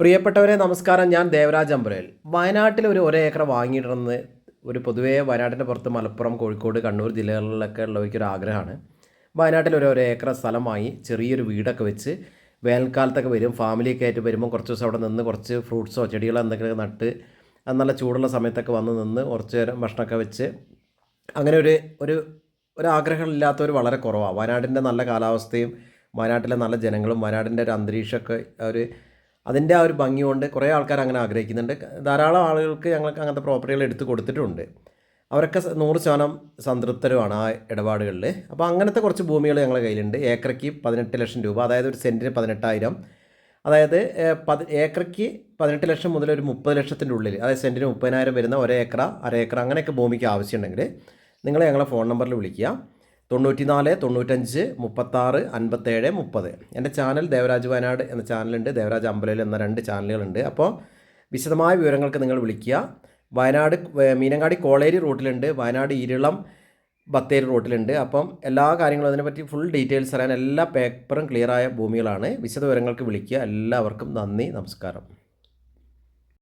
പ്രിയപ്പെട്ടവരെ നമസ്കാരം. ഞാൻ ദേവരാജ് അമ്പ്രേൽ. വയനാട്ടിൽ ഒരു ഒരേ ഏക്കർ വാങ്ങിയിടണമെന്ന് ഒരു പൊതുവേ വയനാട്ടിന്റെ പുറത്ത് മലപ്പുറം കോഴിക്കോട് കണ്ണൂർ ജില്ലകളിലൊക്കെ ഉള്ളവർക്ക് ഒരു ആഗ്രഹമാണ്. വയനാട്ടിൽ ഒരു ഒരേ ഏക്കർ സ്ഥലമായി ചെറിയൊരു വീടൊക്കെ വെച്ച് വേനൽക്കാലത്തൊക്കെ വരും ഫാമിലിയൊക്കെ ആയിട്ട് വരുമ്പോൾ കുറച്ച് ദിവസം അവിടെ നിന്ന് കുറച്ച് ഫ്രൂട്ട്സോ ചെടികളോ എന്തെങ്കിലും നട്ട് നല്ല ചൂടുള്ള സമയത്തൊക്കെ വന്ന് നിന്ന് കുറച്ച് നേരം ഭക്ഷണമൊക്കെ വെച്ച് അങ്ങനെ ഒരു ഒരു ഒരു ആഗ്രഹമില്ലാത്തവർ വളരെ കുറവാണ്. വയനാടിന്റെ നല്ല കാലാവസ്ഥയും വയനാട്ടിലെ നല്ല ജനങ്ങളും വയനാടിന്റെ ഒരു അന്തരീക്ഷമൊക്കെ ഒരു അതിന്റെ ആ ഒരു ഭംഗി കൊണ്ട് കുറേ ആൾക്കാർ അങ്ങനെ ആഗ്രഹിക്കുന്നുണ്ട്. ധാരാളം ആളുകൾക്ക് ഞങ്ങൾക്ക് അങ്ങനത്തെ പ്രോപ്പർട്ടികൾ എടുത്ത് കൊടുത്തിട്ടുണ്ട്. അവരൊക്കെ നൂറ് ശതമാനം സംതൃപ്തരുമാണ് ആ ഇടപാടുകളിൽ. അപ്പോൾ അങ്ങനത്തെ കുറച്ച് ഭൂമികൾ ഞങ്ങളുടെ കയ്യിലുണ്ട്. ഏക്കറയ്ക്ക് പതിനെട്ട് ലക്ഷം രൂപ അതായത് ഒരു സെന്റിന് പതിനെട്ടായിരം. അതായത് പതി ഏക്കറയ്ക്ക് പതിനെട്ട് ലക്ഷം മുതൽ ഒരു മുപ്പത് ലക്ഷത്തിന്റെ ഉള്ളിൽ അതായത് സെന്റിന് മുപ്പതിനായിരം വരുന്ന ഒരേക്കറ അര ഏക്കറ അങ്ങനെയൊക്കെ ഭൂമിക്ക് ആവശ്യമുണ്ടെങ്കിൽ നിങ്ങൾ ഞങ്ങളെ ഫോൺ നമ്പറിൽ വിളിക്കുക. തൊണ്ണൂറ്റിനാല് തൊണ്ണൂറ്റഞ്ച് മുപ്പത്താറ് അൻപത്തേഴ് മുപ്പത്. എന്റെ ചാനൽ ദേവരാജ് വയനാട് എന്ന ചാനലുണ്ട്. ദേവരാജ് അമ്പലയിൽ എന്ന രണ്ട് ചാനലുകളുണ്ട്. അപ്പോൾ വിശദമായ വിവരങ്ങൾക്ക് നിങ്ങൾ വിളിക്കുക. വയനാട് മീനങ്ങാടി കോളേരി റൂട്ടിലുണ്ട്. വയനാട് ഇരുളം ബത്തേരി റൂട്ടിലുണ്ട്. അപ്പം എല്ലാ കാര്യങ്ങളും അതിനെപ്പറ്റി ഫുൾ ഡീറ്റെയിൽസ് അറിയാൻ എല്ലാ പേപ്പറും ക്ലിയറായ ഭൂമികളാണ്. വിശദ വിവരങ്ങൾക്ക് വിളിക്കുക. എല്ലാവർക്കും നന്ദി നമസ്കാരം.